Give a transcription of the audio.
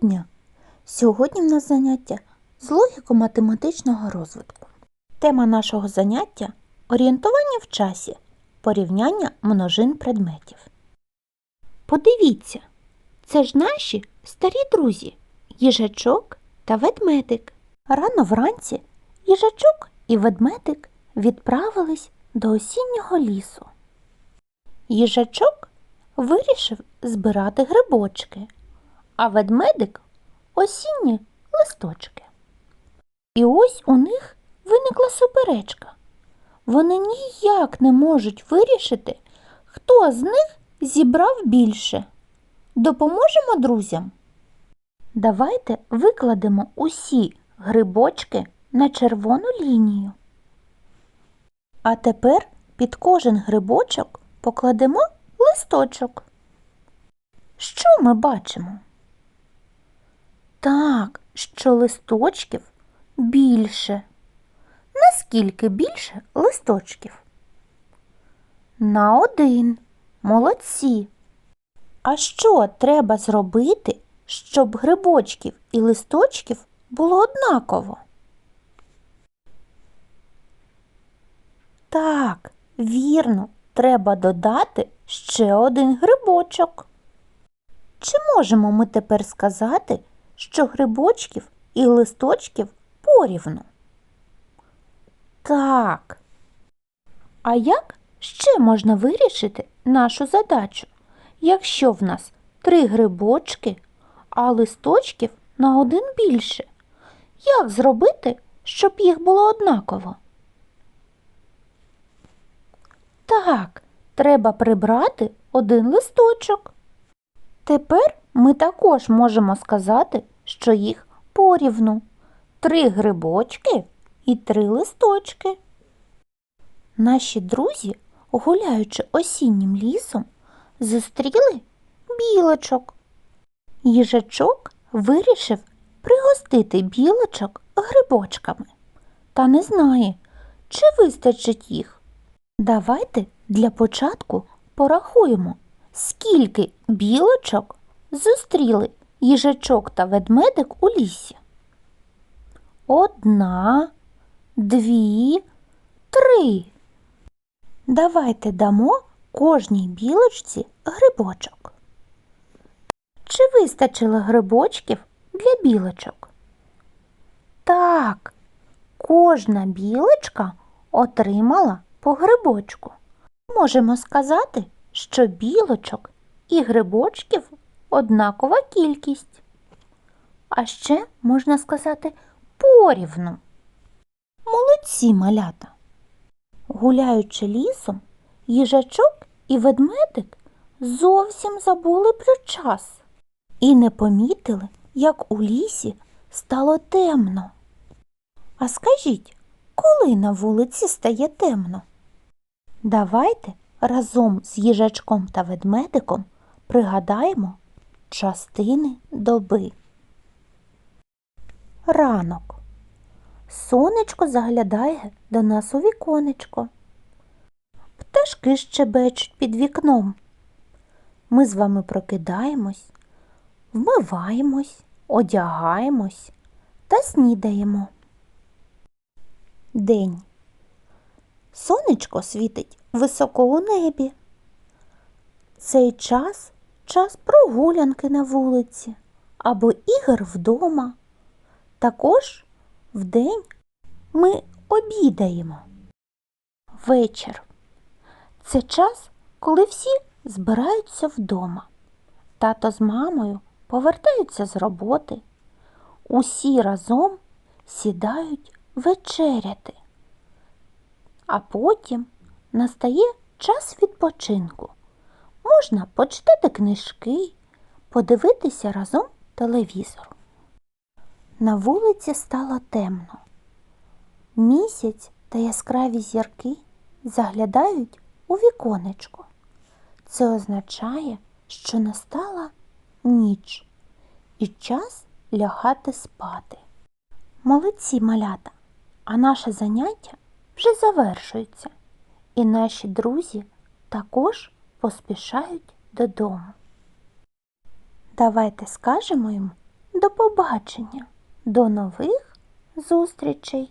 дня! Сьогодні в нас заняття з логіко-математичного розвитку. Тема нашого заняття орієнтування в часі, порівняння множин предметів. Подивіться, це ж наші старі друзі їжачок та ведмедик. Рано вранці їжачок і ведмедик відправились до осіннього лісу. Їжачок вирішив збирати грибочки, а ведмедик осінні листочки. І ось у них виникла суперечка. Вони ніяк не можуть вирішити, хто з них зібрав більше. Допоможемо друзям? Давайте викладемо усі грибочки на червону лінію. А тепер під кожен грибочок покладемо листочок. Що ми бачимо? Так, що листочків більше. Наскільки більше листочків? На один. Молодці. А що треба зробити, щоб грибочків і листочків було однаково? Так, вірно, треба додати ще один грибочок. Чи можемо ми тепер сказати, що грибочків і листочків порівну? Так. А як ще можна вирішити нашу задачу, якщо в нас три грибочки, а листочків на один більше? Як зробити, щоб їх було однаково? Так, треба прибрати один листочок. Тепер ми також можемо сказати, що їх порівну. Три грибочки і три листочки. Наші друзі, гуляючи осіннім лісом, зустріли білочок. Їжачок вирішив пригостити білочок грибочками та не знає, чи вистачить їх. Давайте для початку порахуємо, скільки білочок зустріли їжачок та ведмедик у лісі. Одна, дві, три. Давайте дамо кожній білочці грибочок. Чи вистачило грибочків для білочок? Так, кожна білочка отримала по грибочку. Можемо сказати, що білочок і грибочків однакова кількість. А ще можна сказати порівну. Молодці малята. Гуляючи лісом, їжачок і ведмедик зовсім забули про час і не помітили, як у лісі стало темно. А скажіть, коли на вулиці стає темно? Давайте разом з їжачком та ведмедиком пригадаємо частини доби. Ранок. Сонечко заглядає до нас у віконечко. Пташки щебечуть під вікном. Ми з вами прокидаємось, вмиваємось, одягаємось та снідаємо. День. Сонечко світить високо у небі. Цей час час прогулянки на вулиці або ігор вдома. Також вдень ми обідаємо. Вечір. Це час, коли всі збираються вдома. Тато з мамою повертаються з роботи. Усі разом сідають вечеряти. А потім настає час відпочинку. Можна почитати книжки, подивитися разом телевізор. На вулиці стало темно. Місяць та яскраві зірки заглядають у віконечко. Це означає, що настала ніч і час лягати спати. Молодці малята, а наше заняття вже завершується, і наші друзі також поспішають додому. Давайте скажемо їм До побачення, до нових зустрічей!